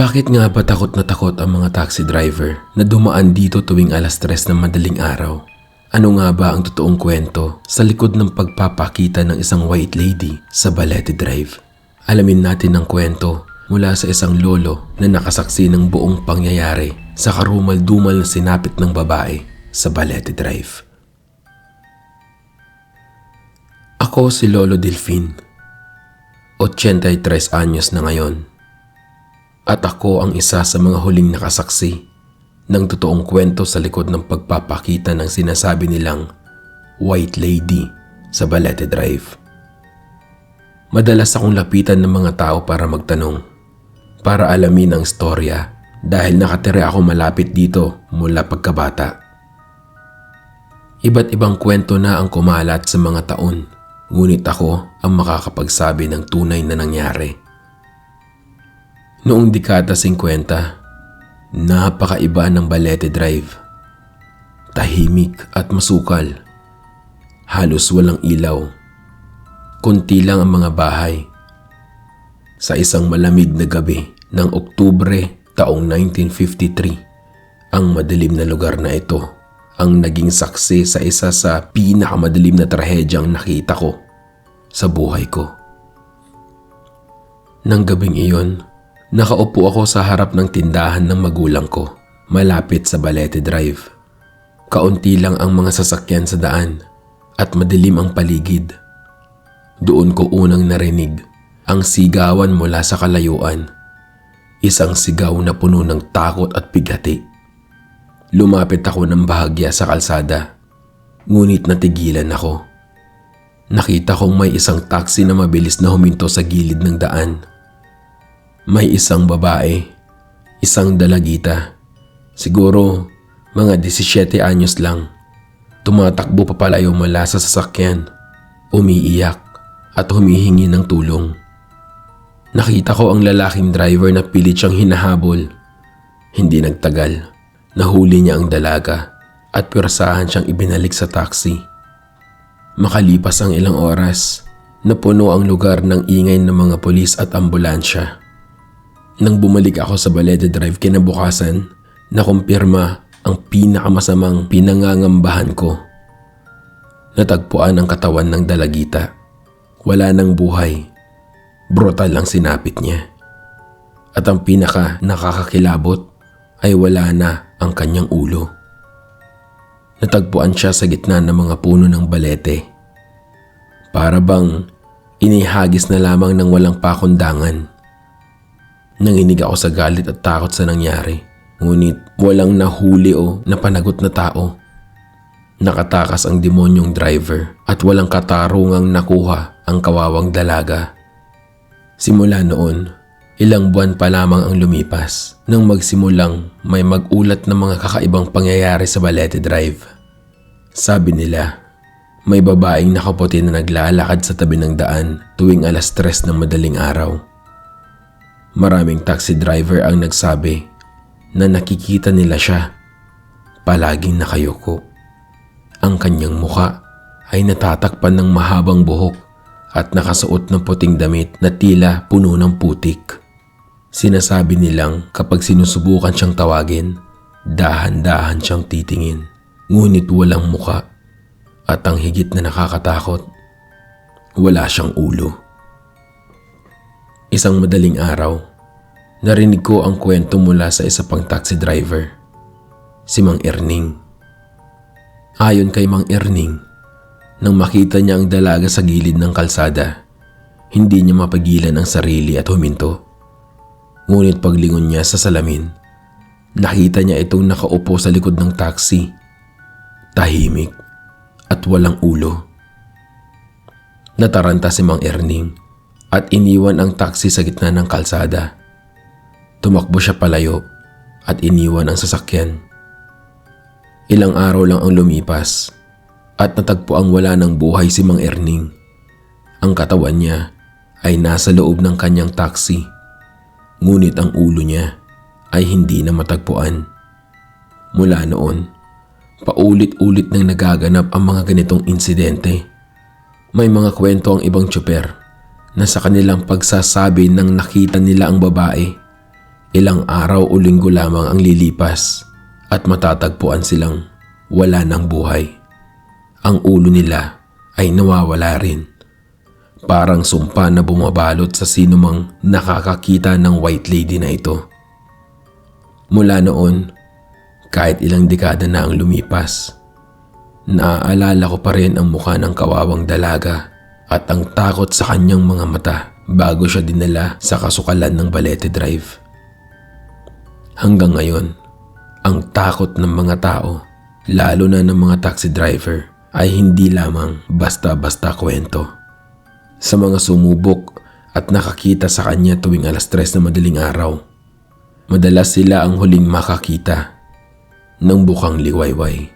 Bakit nga ba takot na takot ang mga taxi driver na dumaan dito tuwing alas tres ng madaling araw? Ano nga ba ang totoong kwento sa likod ng pagpapakita ng isang white lady sa Balete Drive? Alamin natin ang kwento mula sa isang lolo na nakasaksi ng buong pangyayari sa karumal-dumal na sinapit ng babae sa Balete Drive. Ako si Lolo Delfin. 83 anyos na ngayon. At ako ang isa sa mga huling nakasaksi ng totoong kwento sa likod ng pagpapakita ng sinasabi nilang White Lady sa Balete Drive. Madalas akong lapitan ng mga tao para magtanong, para alamin ang storya dahil nakatira ako malapit dito mula pagkabata. Iba't ibang kwento na ang kumalat sa mga taon, ngunit ako ang makakapagsabi ng tunay na nangyari. Noong dekada 50, napakaiba ng Balete Drive. Tahimik at masukal. Halos walang ilaw. Kunti lang ang mga bahay. Sa isang malamig na gabi ng Oktubre taong 1953, ang madilim na lugar na ito ang naging saksi sa isa sa pinakamadilim na trahedyang nakita ko sa buhay ko. Nang gabing iyon, Nakaupo ako sa harap ng tindahan ng magulang ko, malapit sa Balete Drive. Kaunti lang ang mga sasakyan sa daan at madilim ang paligid. Doon ko unang narinig ang sigawan mula sa kalayuan. Isang sigaw na puno ng takot at bigati. Lumapit ako ng bahagya sa kalsada, ngunit natigilan ako. Nakita kong may isang taxi na mabilis na huminto sa gilid ng daan. May isang babae, isang dalagita. Siguro mga 17 anyos lang. Tumatakbo papalayo mula sa sasakyan, umiiyak at humihingi ng tulong. Nakita ko ang lalaking driver na pilit siyang hinahabol. Hindi nagtagal, nahuli niya ang dalaga at pwersahan siyang ibinalik sa taxi. Makalipas ang ilang oras, napuno ang lugar ng ingay ng mga polis at ambulansya. Nang bumalik ako sa Balete Drive kinabukasan, nakumpirma ang pinakamasamang pinangangambahan ko. Natagpuan ang katawan ng dalagita. Wala nang buhay. Brutal ang sinapit niya. At ang pinaka nakakakilabot ay wala na ang kanyang ulo. Natagpuan siya sa gitna ng mga puno ng balete. Para bang inihagis na lamang ng walang pakundangan. Nanginig ako sa galit at takot sa nangyari. Ngunit walang nahuli o napanagot na tao. Nakatakas ang demonyong driver at walang katarungang nakuha ang kawawang dalaga. Simula noon, ilang buwan pa lamang ang lumipas nang magsimulang may magulat ng mga kakaibang pangyayari sa Balete Drive. Sabi nila, may babaeng nakaputi na naglalakad sa tabi ng daan tuwing alas tres ng madaling araw. Maraming taxi driver ang nagsabi na nakikita nila siya. Palaging nakayuko. Ang kanyang muka ay natatakpan ng mahabang buhok at nakasuot ng puting damit na tila puno ng putik. Sinasabi nilang kapag sinusubukan siyang tawagin, dahan-dahan siyang titingin. Ngunit walang muka at ang higit na nakakatakot, wala siyang ulo. Isang madaling araw, narinig ko ang kwento mula sa isa pang taxi driver, si Mang Erning. Ayon kay Mang Erning, nang makita niya ang dalaga sa gilid ng kalsada, hindi niya mapagilan ang sarili at huminto. Ngunit paglingon niya sa salamin, nakita niya itong nakaupo sa likod ng taxi, tahimik at walang ulo. Nataranta si Mang Erning at iniwan ang taxi sa gitna ng kalsada. Tumakbo siya palayo at iniwan ang sasakyan. Ilang araw lang ang lumipas at natagpo ang wala ng buhay si Mang Erning. Ang katawan niya ay nasa loob ng kanyang taxi. Ngunit ang ulo niya ay hindi na matagpuan. Mula noon, paulit-ulit nang nagaganap ang mga ganitong insidente. May mga kwento ang ibang tsuper na sa kanilang pagsasabi nang nakita nila ang babae, Ilang araw o linggo lamang ang lilipas at matatagpuan silang wala ng buhay. Ang ulo nila ay nawawala rin. Parang sumpa na bumabalot sa sinumang nakakakita ng white lady na ito. Mula noon, kahit ilang dekada na ang lumipas, naaalala ko pa rin ang mukha ng kawawang dalaga at ang takot sa kanyang mga mata bago siya dinala sa kasukalan ng Balete Drive. Hanggang ngayon, ang takot ng mga tao, lalo na ng mga taxi driver, ay hindi lamang basta-basta kwento. Sa mga sumubok at nakakita sa kanya tuwing alas tres na madaling araw, madalas sila ang huling makakita ng bukang liwayway.